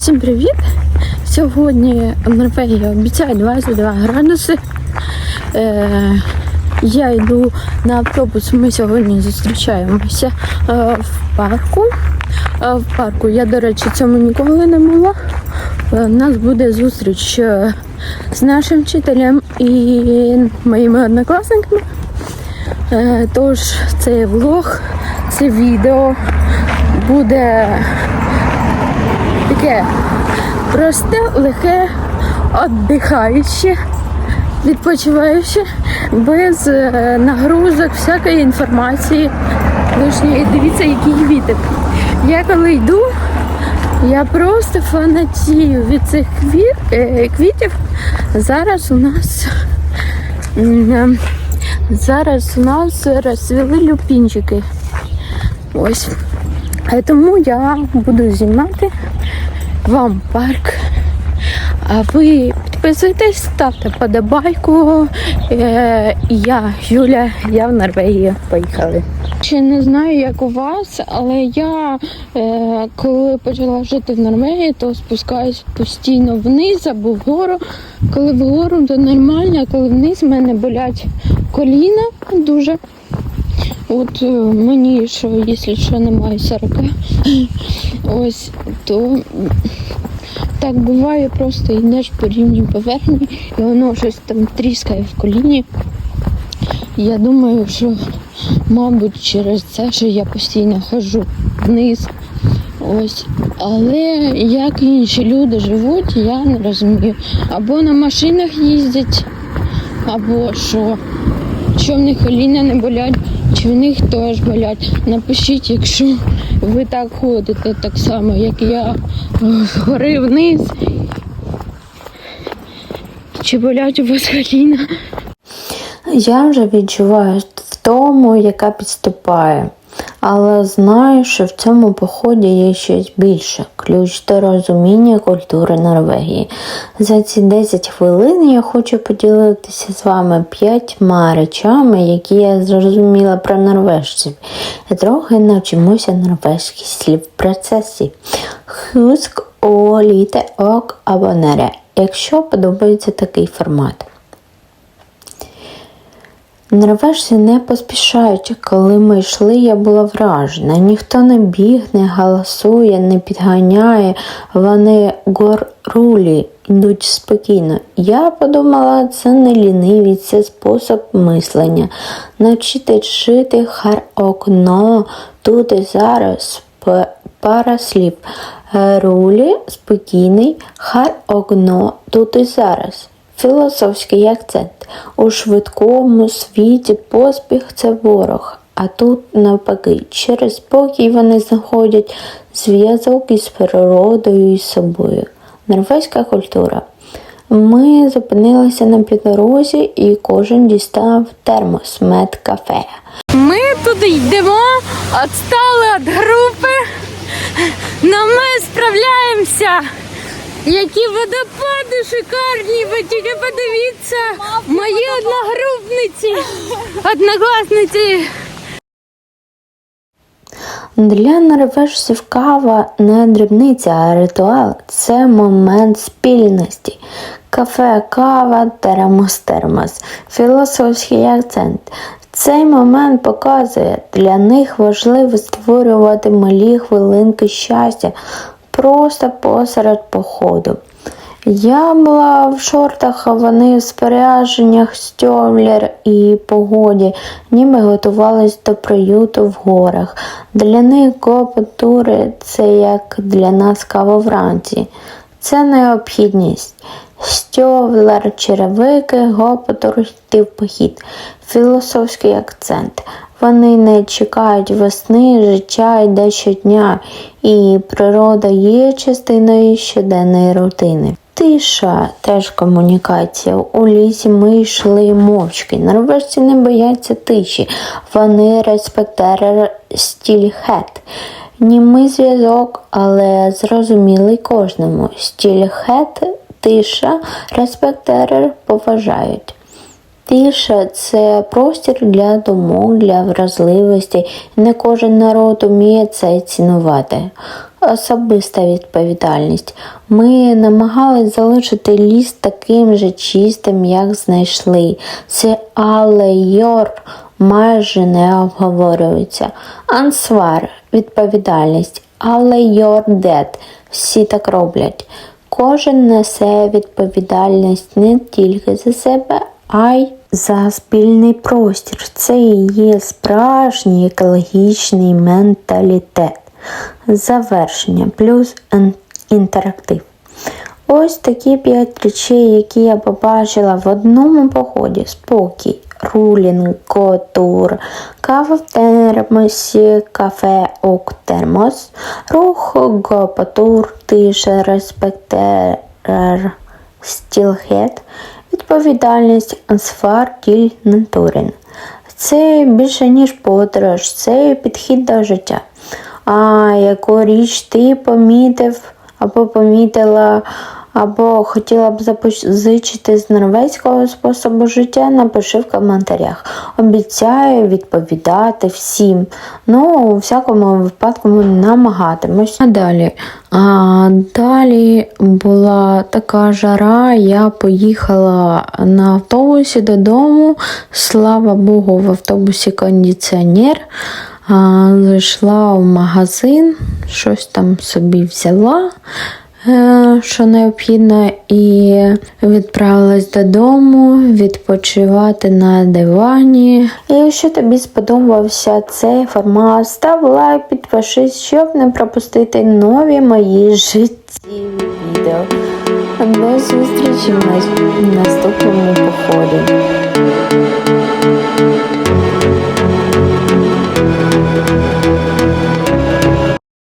Всім привіт! Сьогодні в Норвегії обіцяє 22 градуси. Е, я йду на автобус. Ми сьогодні зустрічаємося е, в парку. Е, в парку я, до речі, цьому ніколи не була. Е, У нас буде зустріч е, з нашим вчителем і моїми однокласниками. Е, тож цей влог, це відео буде таке просте, легке, віддихаюче, відпочиваюче, без е, нагрузок, всякої інформації лишньої. Dивіться, який вітер. Я коли йду, я просто фанатію від цих е, квітів. Зараз у нас е, зараз у нас розцвіли люпінчики. Ось. Тому я буду знімати вам парк. А ви підписуйтесь, ставте подобайку. Е, я, Юля, я в Норвегію. Поїхали. Ще не знаю, як у вас, але я е, коли почала жити в Норвегії, то спускаюсь постійно вниз або вгору. Коли вгору, то нормально, а коли вниз в мене болять коліна дуже. От е, мені, що якщо що немає 40, ось то так буває, просто йдеш по рівній поверхні і воно щось там тріскає в коліні. Я думаю, що, мабуть, через це, що я постійно ходжу вниз. Ось. Але як інші люди живуть, я не розумію. Або на машинах їздять, або що. Що в них коліна не болять, чи в них теж болять. Напишіть, якщо ви так ходите, так само, як я згори вниз. Чи болять у вас коліна? Я вже відчуваю втому, яка підступає. Але знаю, що в цьому поході є щось більше ключ до розуміння культури Норвегії. За ці 10 хвилин я хочу поділитися з вами п'ятьма речами, які я зрозуміла про норвежців. І трохи навчимося норвезьких слів в процесі. Husk о літе ок або нере, якщо подобається такий формат. Норвежці не поспішають. Коли ми йшли, я була вражена. Ніхто не біг, не галасує, не підганяє. Вони горулі, йдуть спокійно. Я подумала, це не лінивість, це спосіб мислення. Навчити жити хар окно тут і зараз. Пара слів. Рулі спокійний, хар окно тут і зараз. Філософський акцент. У швидкому світі поспіх це ворог, а тут навпаки, через спокій вони знаходять зв'язок із природою і собою. Норвезька культура. Ми зупинилися на піддорозі і кожен дістав термос мед кафе. Ми туди йдемо, відстали від групи, але ми справляємося. Які водопади шикарні, ви тільки подивіться, мої одногрупниці, однокласниці. Для норвежців кава не дрібниця, а ритуал. Це момент спільності. Кафе, кава, термос, термос. Філософський акцент. Цей момент показує, для них важливо створювати малі хвилинки щастя просто посеред походу. Я була в шортах, а вони в спорядженнях, стьомлер і погоді, ніби готувались до приюту в горах. Для них копотури це як для нас кава вранці. Це необхідність. Стьовлер, черевики, гопотур йти в похід. Філософський акцент. Вони не чекають весни, життя йде щодня, і природа є частиною щоденної рутини. Тиша теж комунікація. У лісі ми йшли мовчки. Норвежці не бояться тиші. Вони респектери стільхет. Німий зв'язок, але зрозумілий кожному. Стільхет, тиша, респектерер поважають. Тиша це простір для думок, для вразливості. Не кожен народ уміє це цінувати. особиста відповідальність. Ми намагались залишити ліс таким же чистим, як знайшли. Це але Йор майже не обговорюється. Ансвар відповідальність, але You're dead. Всі так роблять. Кожен несе відповідальність не тільки за себе, а й за спільний простір. Це і є справжній екологічний менталітет. Завершення плюс інтерактив. Ось такі п'ять речей, які я побачила в одному поході: спокій, рулінг, котур, кава в термосі, кафе ок термос, рух, гопотур, тиша, респектер, стілхет, відповідальність, ансфар, тіль, натурин. Це більше ніж подорож, це підхід до життя. А яку річ ти помітив або помітила, або хотіла б запозичити з норвезького способу життя, напиши в коментарях. Обіцяю відповідати всім. Ну, у всякому випадку ми намагатимось. А далі. А далі була така жара. Я поїхала на автобусі додому. Слава Богу, в автобусі кондиціонер. А, зайшла в магазин, щось там собі взяла. Е, Що необхідно, і відправилась додому відпочивати на дивані. І якщо тобі сподобався цей формат, став лайк, підпишись, щоб не пропустити нові мої життєві відео. До зустрічі в наступному поході.